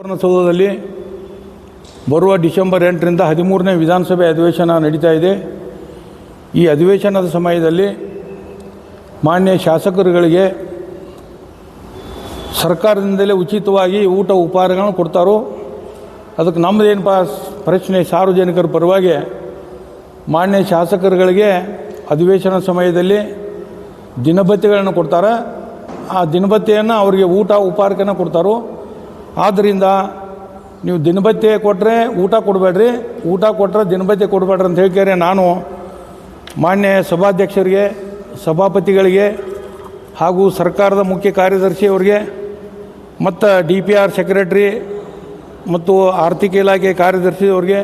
ವಿಧಾನಸೌಧದಲ್ಲಿ ಬರುವ ಡಿಸೆಂಬರ್ ಎಂಟರಿಂದ ಹದಿಮೂರನೇ ವಿಧಾನಸಭೆ ಅಧಿವೇಶನ ನಡೀತಾ ಇದೆ. ಈ ಅಧಿವೇಶನದ ಸಮಯದಲ್ಲಿ ಮಾನ್ಯ ಶಾಸಕರುಗಳಿಗೆ ಸರ್ಕಾರದಿಂದಲೇ ಉಚಿತವಾಗಿ ಊಟ ಉಪಹಾರಗಳನ್ನು ಕೊಡ್ತಾರೋ, ಅದಕ್ಕೆ ನಮ್ಮದೇನಪ್ಪ ಪ್ರಶ್ನೆ ಸಾರ್ವಜನಿಕರ ಪರವಾಗಿ ಮಾನ್ಯ ಶಾಸಕರುಗಳಿಗೆ ಅಧಿವೇಶನ ಸಮಯದಲ್ಲಿ ದಿನಬತ್ತಿಗಳನ್ನು ಕೊಡ್ತಾರೆ? ಆ ದಿನಭತ್ಯೆಯನ್ನು ಅವರಿಗೆ ಊಟ ಉಪಹಾರಕ್ಕೆ ಕೊಡ್ತಾರೋ? ಆದ್ದರಿಂದ ನೀವು ದಿನಭತ್ಯೆ ಕೊಟ್ಟರೆ ಊಟ ಕೊಡಬೇಡ್ರಿ. ಊಟ ಕೊಟ್ಟರೆ ದಿನಭತ್ಯೆ ಕೊಡಬೇಡ್ರಿ ಅಂತ ಹೇಳ್ಕೇರೆ ನಾನು ಮಾನ್ಯ ಸಭಾಧ್ಯಕ್ಷರಿಗೆ, ಸಭಾಪತಿಗಳಿಗೆ ಹಾಗೂ ಸರ್ಕಾರದ ಮುಖ್ಯ ಕಾರ್ಯದರ್ಶಿಯವರಿಗೆ ಮತ್ತು ಡಿ ಪಿ ಆರ್ ಸೆಕ್ರೆಟ್ರಿ ಮತ್ತು ಆರ್ಥಿಕ ಇಲಾಖೆ ಕಾರ್ಯದರ್ಶಿ ಅವರಿಗೆ,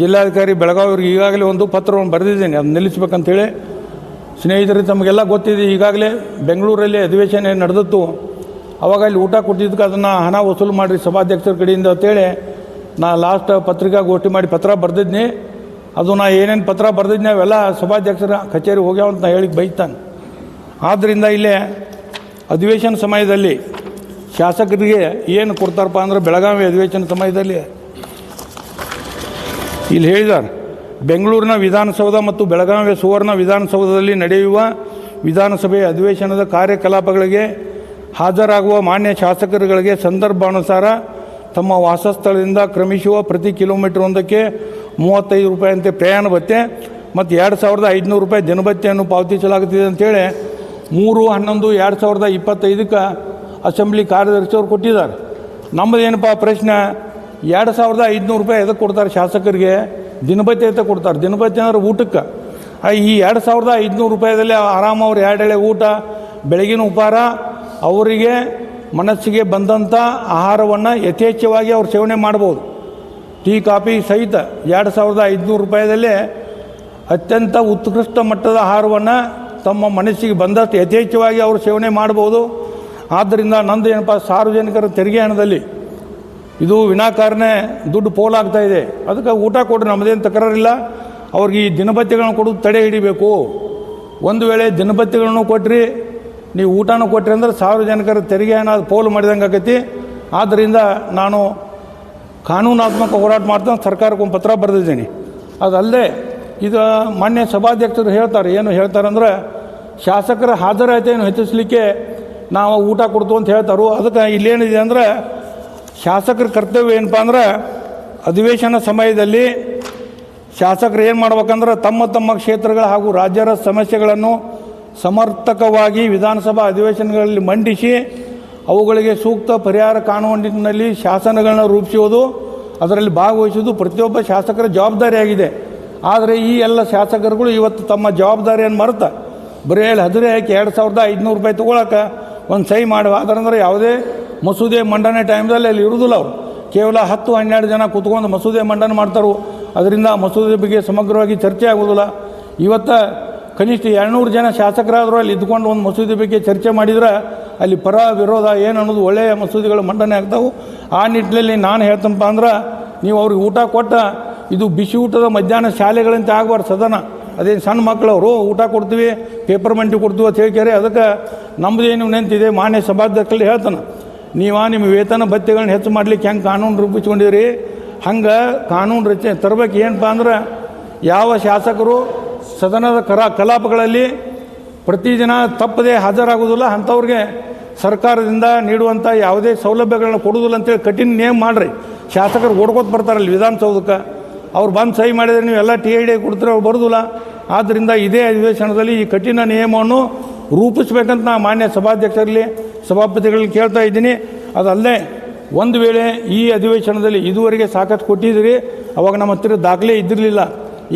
ಜಿಲ್ಲಾಧಿಕಾರಿ ಬೆಳಗಾವಿ ಅವ್ರಿಗೆ ಈಗಾಗಲೇ ಒಂದು ಪತ್ರವನ್ನು ಬರೆದಿದ್ದೀನಿ. ಅದು ನಿಲ್ಲಿಸ್ಬೇಕಂತೇಳಿ ಸ್ನೇಹಿತರೆ, ತಮಗೆಲ್ಲ ಗೊತ್ತಿದೆ, ಈಗಾಗಲೇ ಬೆಂಗಳೂರಲ್ಲಿ ಅಧಿವೇಶನ ನಡೆದಿತ್ತು. ಅವಾಗ ಅಲ್ಲಿ ಊಟ ಕೊಟ್ಟಿದ್ದಕ್ಕೆ ಅದನ್ನು ಹಣ ವಸೂಲು ಮಾಡಿರಿ ಸಭಾಧ್ಯಕ್ಷರ ಕಡೆಯಿಂದ ಅಂತೇಳಿ ನಾ ಲಾಸ್ಟ್ ಪತ್ರಿಕಾಗೋಷ್ಠಿ ಮಾಡಿ ಪತ್ರ ಬರೆದಿದ್ನಿ. ಅದು ನಾ ಏನೇನು ಪತ್ರ ಬರೆದಿದ್ನಿ ಅವೆಲ್ಲ ಸಭಾಧ್ಯಕ್ಷರ ಕಚೇರಿ ಹೋಗ್ಯಾವ ಅಂತ ನಾ ಹೇಳಿ ಬೈತಾನೆ. ಆದ್ದರಿಂದ ಇಲ್ಲೇ ಅಧಿವೇಶನ ಸಮಯದಲ್ಲಿ ಶಾಸಕರಿಗೆ ಏನು ಕೊಡ್ತಾರಪ್ಪ ಅಂದ್ರೆ ಬೆಳಗಾವಿ ಅಧಿವೇಶನ ಸಮಯದಲ್ಲಿ ಇಲ್ಲಿ ಹೇಳಿದ್ದಾರೆ ಬೆಂಗಳೂರಿನ ವಿಧಾನಸೌಧ ಮತ್ತು ಬೆಳಗಾವಿಯ ಸುವರ್ಣ ವಿಧಾನಸೌಧದಲ್ಲಿ ನಡೆಯುವ ವಿಧಾನಸಭೆಯ ಅಧಿವೇಶನದ ಕಾರ್ಯಕಲಾಪಗಳಿಗೆ ಹಾಜರಾಗುವ ಮಾನ್ಯ ಶಾಸಕರುಗಳಿಗೆ ಸಂದರ್ಭಾನುಸಾರ ತಮ್ಮ ವಾಸಸ್ಥಳದಿಂದ ಕ್ರಮಿಸುವ ಪ್ರತಿ ಕಿಲೋಮೀಟರ್ ಒಂದಕ್ಕೆ ಮೂವತ್ತೈದು ರೂಪಾಯಿಯಂತೆ ಪ್ರಯಾಣ ಭತ್ಯೆ ಮತ್ತು ಎರಡು ಸಾವಿರದ ಐದುನೂರು ರೂಪಾಯಿ ದಿನಭತ್ಯೆಯನ್ನು ಪಾವತಿಸಲಾಗುತ್ತಿದೆ ಅಂತೇಳಿ ಮೂರು, ಹನ್ನೊಂದು, ಎರಡು ಸಾವಿರದ ಇಪ್ಪತ್ತೈದಕ್ಕೆ ಅಸೆಂಬ್ಲಿ ಕಾರ್ಯದರ್ಶಿಯವರು ಕೊಟ್ಟಿದ್ದಾರೆ. ನಮ್ಮದೇನಪ್ಪ ಪ್ರಶ್ನೆ? ಎರಡು ಸಾವಿರದ ಐದುನೂರು ರೂಪಾಯಿ ಎದಕ್ಕೆ ಕೊಡ್ತಾರೆ ಶಾಸಕರಿಗೆ? ದಿನಭತ್ಯೆ ಅಂತ ಕೊಡ್ತಾರೆ? ದಿನಭತ್ಯೆ ಅಂದ್ರೆ ಊಟಕ್ಕೆ. ಈ ಎರಡು ಸಾವಿರದ ಐದುನೂರು ರೂಪಾಯಿದಲ್ಲಿ ಆರಾಮ ಅವ್ರು ಎರಡು ಎಳೆ ಊಟ, ಬೆಳಗಿನ ಉಪಹಾರ ಅವರಿಗೆ ಮನಸ್ಸಿಗೆ ಬಂದಂಥ ಆಹಾರವನ್ನು ಯಥೇಚ್ಛವಾಗಿ ಅವ್ರು ಸೇವನೆ ಮಾಡ್ಬೋದು. ಟೀ, ಕಾಫಿ ಸಹಿತ ಎರಡು ಸಾವಿರದ ಐದುನೂರು ರೂಪಾಯಿದಲ್ಲೇ ಅತ್ಯಂತ ಉತ್ಕೃಷ್ಟ ಮಟ್ಟದ ಆಹಾರವನ್ನು ತಮ್ಮ ಮನಸ್ಸಿಗೆ ಬಂದಷ್ಟು ಯಥೇಚ್ಛವಾಗಿ ಅವರು ಸೇವನೆ ಮಾಡ್ಬೋದು. ಆದ್ದರಿಂದ ನಂದು ಏನಪ್ಪ, ಸಾರ್ವಜನಿಕರ ತೆರಿಗೆ ಹಣದಲ್ಲಿ ಇದು ವಿನಾಕಾರನೇ ದುಡ್ಡು ಪೋಲಾಗ್ತಾ ಇದೆ. ಅದಕ್ಕೆ ಊಟ ಕೊಡ್ರಿ ನಮ್ಮದೇನು ತಕರಾರಿಲ್ಲ. ಅವ್ರಿಗೆ ಈ ದಿನಬತ್ತಿಗಳನ್ನು ಕೊಡೋದು ತಡೆ ಹಿಡಿಬೇಕು. ಒಂದು ವೇಳೆ ದಿನಬತ್ತಿಗಳನ್ನು ಕೊಟ್ರಿ ನೀವು ಊಟನೂ ಕೊಟ್ಟಿರಿ ಅಂದ್ರೆ ಸಾರ್ವಜನಿಕರ ತೆರಿಗೆ ಹಣ ಪೋಲು ಮಾಡಿದಂಗೆ ಆಕೈತಿ. ಆದ್ದರಿಂದ ನಾನು ಕಾನೂನಾತ್ಮಕ ಹೋರಾಟ ಮಾಡ್ತಾ ಸರ್ಕಾರಕ್ಕೆ ಒಂದು ಪತ್ರ ಬರೆದಿದ್ದೀನಿ. ಅದಲ್ಲದೆ ಇದು ಮಾನ್ಯ ಸಭಾಧ್ಯಕ್ಷರು ಹೇಳ್ತಾರೆ, ಏನು ಹೇಳ್ತಾರೆ ಅಂದ್ರೆ ಶಾಸಕರ ಹಾಜರಾತಿಯನ್ನು ಹೆಚ್ಚಿಸಲಿಕ್ಕೆ ನಾವು ಊಟ ಕೊಡ್ತು ಅಂತ ಹೇಳ್ತಾರೆ. ಅದಕ್ಕೆ ಇಲ್ಲೇನಿದೆ ಅಂದ್ರೆ ಶಾಸಕರ ಕರ್ತವ್ಯ ಏನಪ್ಪ ಅಂದ್ರೆ ಅಧಿವೇಶನ ಸಮಯದಲ್ಲಿ ಶಾಸಕರು ಏನು ಮಾಡ್ಬೇಕಂದ್ರೆ ತಮ್ಮ ತಮ್ಮ ಕ್ಷೇತ್ರಗಳ ಹಾಗೂ ರಾಜ್ಯರ ಸಮಸ್ಯೆಗಳನ್ನು ಸಮರ್ಥಕವಾಗಿ ವಿಧಾನಸಭಾ ಅಧಿವೇಶನಗಳಲ್ಲಿ ಮಂಡಿಸಿ ಅವುಗಳಿಗೆ ಸೂಕ್ತ ಪರಿಹಾರ ಕಾಣುವ ನಿಟ್ಟಿನಲ್ಲಿ ಶಾಸನಗಳನ್ನ ರೂಪಿಸುವುದು, ಅದರಲ್ಲಿ ಭಾಗವಹಿಸುವುದು ಪ್ರತಿಯೊಬ್ಬ ಶಾಸಕರ ಜವಾಬ್ದಾರಿಯಾಗಿದೆ. ಆದರೆ ಈ ಎಲ್ಲ ಶಾಸಕರುಗಳು ಇವತ್ತು ತಮ್ಮ ಜವಾಬ್ದಾರಿಯನ್ನು ಮರೆತ, ಬರೀ ಹೇಳಿ ಹದಿರೆ ಹಾಕಿ ಎರಡು ಸಾವಿರದ ಐದುನೂರು ರೂಪಾಯಿ ತೊಗೊಳಕ್ಕೆ ಒಂದು ಸಹಿ ಮಾಡುವ. ಅದರಂದ್ರೆ ಯಾವುದೇ ಮಸೂದೆ ಮಂಡನೆ ಟೈಮ್ದಲ್ಲಿ ಅಲ್ಲಿ ಇರುವುದಿಲ್ಲ ಅವರು. ಕೇವಲ ಹತ್ತು, ಹನ್ನೆರಡು ಜನ ಕೂತ್ಕೊಂಡು ಮಸೂದೆ ಮಂಡನೆ ಮಾಡ್ತಾರೆ. ಅದರಿಂದ ಮಸೂದೆ ಬಗ್ಗೆ ಸಮಗ್ರವಾಗಿ ಚರ್ಚೆ ಆಗೋದಿಲ್ಲ ಇವತ್ತು ಕನಿಷ್ಠ ಎರಡುನೂರು ಜನ ಶಾಸಕರಾದರೂ ಅಲ್ಲಿ ಇದ್ಕೊಂಡು ಒಂದು ಮಸೂದೆ ಬಗ್ಗೆ ಚರ್ಚೆ ಮಾಡಿದ್ರೆ ಅಲ್ಲಿ ಪರ ವಿರೋಧ ಏನು ಅನ್ನೋದು ಒಳ್ಳೆಯ ಮಸೂದೆಗಳು ಮಂಡನೆ ಆಗ್ತಾವೆ. ಆ ನಿಟ್ಟಿನಲ್ಲಿ ನಾನು ಹೇಳ್ತನಪ್ಪ ಅಂದ್ರೆ ನೀವು ಅವ್ರಿಗೆ ಊಟ ಕೊಟ್ಟ, ಇದು ಬಿಸಿ ಊಟದ ಮಧ್ಯಾಹ್ನ ಶಾಲೆಗಳಂತೆ ಆಗಬಾರ್ದು ಸದನ. ಅದೇ ಸಣ್ಣ ಮಕ್ಕಳವರು ಊಟ ಕೊಡ್ತೀವಿ, ಪೇಪರ್ ಮಂಟಿ ಕೊಡ್ತೀವಿ ಅಂತ ಹೇಳ್ಕ್ಯಾರೆ, ಅದಕ್ಕೆ ನಮ್ಮದೇನು ನೆಂತಿದೆ ಮಾನ್ಯ ಸಭಾಧ್ಯಕ್ಷರಲ್ಲಿ ಹೇಳ್ತಾನೆ. ನೀವು ನಿಮ್ಮ ವೇತನ ಭತ್ಯೆಗಳನ್ನ ಹೆಚ್ಚು ಮಾಡ್ಲಿಕ್ಕೆ ಹೆಂಗೆ ಕಾನೂನು ರೂಪಿಸ್ಕೊಂಡಿರಿ ಹಂಗೆ ಕಾನೂನು ರಚನೆ ತರಬೇಕು ಏನಪ್ಪ ಅಂದ್ರೆ ಯಾವ ಶಾಸಕರು ಸದನದ ಕರ ಕಲಾಪಗಳಲ್ಲಿ ಪ್ರತಿದಿನ ತಪ್ಪದೇ ಹಾಜರಾಗುವುದಿಲ್ಲ. ಅಂಥವ್ರಿಗೆ ಸರ್ಕಾರದಿಂದ ನೀಡುವಂಥ ಯಾವುದೇ ಸೌಲಭ್ಯಗಳನ್ನ ಕೊಡುವುದಿಲ್ಲ ಅಂತೇಳಿ ಕಠಿಣ ನೇಮ್ ಮಾಡಿರಿ. ಶಾಸಕರು ಓಡ್ಕೋತ ಬರ್ತಾರಲ್ಲ ವಿಧಾನಸೌಧಕ್ಕೆ. ಅವ್ರು ಬಂದು ಸಹಿ ಮಾಡಿದರೆ ನೀವು ಎಲ್ಲ ಟಿ ಐ ಡಿ ಕೊಡ್ತೀರ ಅವ್ರು ಬರೋದಿಲ್ಲ. ಆದ್ದರಿಂದ ಇದೇ ಅಧಿವೇಶನದಲ್ಲಿ ಈ ಕಠಿಣ ನಿಯಮವನ್ನು ರೂಪಿಸ್ಬೇಕಂತ ನಾ ಮಾನ್ಯ ಸಭಾಧ್ಯಕ್ಷರಲ್ಲಿ, ಸಭಾಪತಿಗಳಲ್ಲಿ ಕೇಳ್ತಾ ಇದ್ದೀನಿ. ಅದಲ್ಲದೆ ಒಂದು ವೇಳೆ ಈ ಅಧಿವೇಶನದಲ್ಲಿ ಇದುವರೆಗೆ ಸಾಕಷ್ಟು ಕೊಟ್ಟಿದ್ದೀರಿ, ಅವಾಗ ನಮ್ಮ ಹತ್ತಿರ ದಾಖಲೆ ಇದ್ದಿರಲಿಲ್ಲ.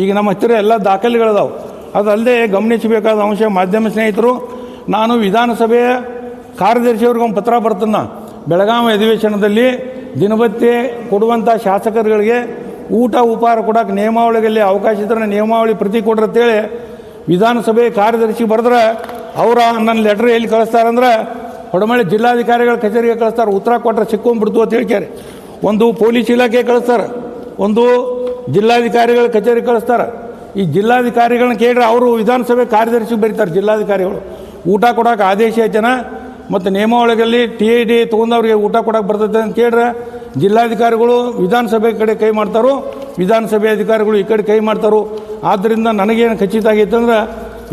ಈಗ ನಮ್ಮ ಹತ್ತಿರ ಎಲ್ಲ ದಾಖಲೆಗಳಿದಾವೆ. ಅದಲ್ಲದೆ ಗಮನಿಸಬೇಕಾದ ಅಂಶ ಮಾಧ್ಯಮ ಸ್ನೇಹಿತರು, ನಾನು ವಿಧಾನಸಭೆಯ ಕಾರ್ಯದರ್ಶಿಯವ್ರಿಗೆ ಒಂದು ಪತ್ರ ಬರ್ತಾನೆ. ಬೆಳಗಾವಿ ಅಧಿವೇಶನದಲ್ಲಿ ದಿನಭತ್ತೆ ಕೊಡುವಂಥ ಶಾಸಕರುಗಳಿಗೆ ಊಟ ಉಪಹಾರ ಕೊಡೋಕೆ ನಿಯಮಾವಳಿಗಳಲ್ಲಿ ಅವಕಾಶ ಇದ್ರೆ ನಿಯಮಾವಳಿ ಪ್ರತಿ ಕೊಡ್ರಂತೇಳಿ ವಿಧಾನಸಭೆ ಕಾರ್ಯದರ್ಶಿ ಬರೆದ್ರೆ ಅವರ ನನ್ನ ಲೆಟ್ರ್ ಎಲ್ಲಿ ಕಳಿಸ್ತಾರಂದ್ರೆ ಹೊಡಮಳ್ಳಿ ಜಿಲ್ಲಾಧಿಕಾರಿಗಳ ಕಚೇರಿಗೆ ಕಳಿಸ್ತಾರೆ, ಉತ್ತರ ಕೊಟ್ಟರೆ ಸಿಕ್ಕೊಂಡ್ಬಿಡ್ತು ಅಂತ ಹೇಳ್ತಾರೆ ಒಂದು ಪೊಲೀಸ್ ಇಲಾಖೆ ಕಳಿಸ್ತಾರೆ, ಒಂದು ಜಿಲ್ಲಾಧಿಕಾರಿಗಳ ಕಚೇರಿ ಕಳಿಸ್ತಾರೆ. ಈ ಜಿಲ್ಲಾಧಿಕಾರಿಗಳನ್ನ ಕೇಳಿದ್ರೆ ಅವರು ವಿಧಾನಸಭೆ ಕಾರ್ಯದರ್ಶಿಗೆ ಬರೀತಾರೆ ಜಿಲ್ಲಾಧಿಕಾರಿಗಳು. ಊಟ ಕೊಡೋಕೆ ಆದೇಶ ಜನ ಮತ್ತು ನಿಯಮಾವಳಿಗಳಲ್ಲಿ ಟಿ ಐ ಡಿ ತೊಗೊಂಡವ್ರಿಗೆ ಊಟ ಕೊಡೋಕೆ ಬರ್ತೈತೆ ಅಂತ ಕೇಳ್ರೆ ಜಿಲ್ಲಾಧಿಕಾರಿಗಳು ವಿಧಾನಸಭೆ ಕಡೆ ಕೈ ಮಾಡ್ತಾರೋ, ವಿಧಾನಸಭೆ ಅಧಿಕಾರಿಗಳು ಈ ಕಡೆ ಕೈ ಮಾಡ್ತಾರೋ. ಆದ್ದರಿಂದ ನನಗೇನು ಖಚಿತ ಆಗೈತೆ ಅಂದ್ರೆ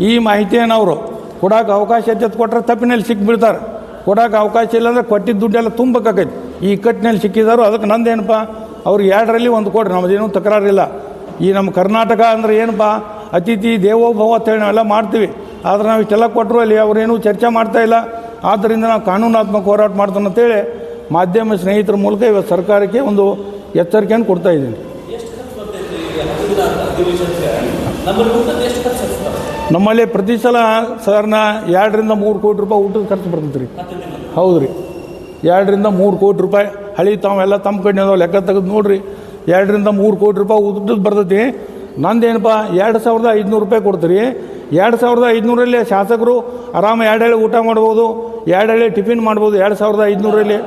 ಈ ಮಾಹಿತಿಯನ್ನು ಅವರು ಕೊಡೋಕೆ ಅವಕಾಶ ಎಚ್ಚೆತ್ತು ಕೊಟ್ಟರೆ ತಪ್ಪಿನಲ್ಲಿ ಸಿಕ್ಕಿಬಿಡ್ತಾರೆ ಕೊಡೋಕೆ ಅವಕಾಶ ಇಲ್ಲ ಕೊಟ್ಟಿದ್ದ ದುಡ್ಡೆಲ್ಲ ತುಂಬಬೇಕಾಕೈತಿ. ಈ ಕಟ್ಟಿನಲ್ಲಿ ಸಿಕ್ಕಿದಾರೋ, ಅದಕ್ಕೆ ನಂದೇನಪ್ಪ? ಅವ್ರಿಗೆ ಎರಡರಲ್ಲಿ ಒಂದು ಕೊಡ್ರಿ ನಮ್ಮದೇನು ತಕರಾರಿಲ್ಲ. ಈ ನಮ್ಮ ಕರ್ನಾಟಕ ಅಂದ್ರೆ ಏನಪ್ಪ ಅತಿಥಿ ದೇವೋಭವ ಅಂತೇಳಿ ನಾವೆಲ್ಲ ಮಾಡ್ತೀವಿ. ಆದರೆ ನಾವು ಇಷ್ಟೆಲ್ಲ ಕೊಟ್ಟರು ಅಲ್ಲಿ ಅವರೇನು ಚರ್ಚೆ ಮಾಡ್ತಾ ಇಲ್ಲ. ಆದ್ದರಿಂದ ನಾವು ಕಾನೂನಾತ್ಮಕ ಹೋರಾಟ ಮಾಡ್ತಾನೆ ಅಂತೇಳಿ ಮಾಧ್ಯಮ ಸ್ನೇಹಿತರ ಮೂಲಕ ಇವತ್ತು ಸರ್ಕಾರಕ್ಕೆ ಒಂದು ಎಚ್ಚರಿಕೆಯನ್ನು ಕೊಡ್ತಾ ಇದ್ದೀನಿ. ನಮ್ಮಲ್ಲಿ ಪ್ರತಿ ಸಲ ಸಾಧಾರಣ ಎರಡರಿಂದ ಮೂರು ಕೋಟಿ ರೂಪಾಯಿ ಊಟದ ಖರ್ಚು ಬರ್ತೈತೆ ರೀ. ಹೌದು ರೀ. ಎರಡರಿಂದ ಮೂರು ಕೋಟಿ ರೂಪಾಯಿ ಹಳಿ ತಾವೆಲ್ಲ ತಮ್ಮ ಕಡೆ ಲೆಕ್ಕ ತೆಗೆದು ನೋಡ್ರಿ. ಎರಡರಿಂದ ಮೂರು ಕೋಟಿ ರೂಪಾಯಿ ಉದ್ದದ್ದು ಬರ್ತೈತಿ. ನಂದೇನಪ್ಪ, ಎರಡು ಸಾವಿರದ ಐದುನೂರು ರೂಪಾಯಿ ಕೊಡ್ತೀರಿ. ಎರಡು ಸಾವಿರದ ಐದುನೂರಲ್ಲಿ ಶಾಸಕರು ಆರಾಮ ಎರಡು ಹಳ್ಳಿ ಊಟ ಮಾಡ್ಬೋದು, ಎರಡು ಹಳ್ಳಿ ಟಿಫಿನ್ ಮಾಡ್ಬೋದು, ಎರಡು ಸಾವಿರದ ಐದುನೂರಲ್ಲಿ.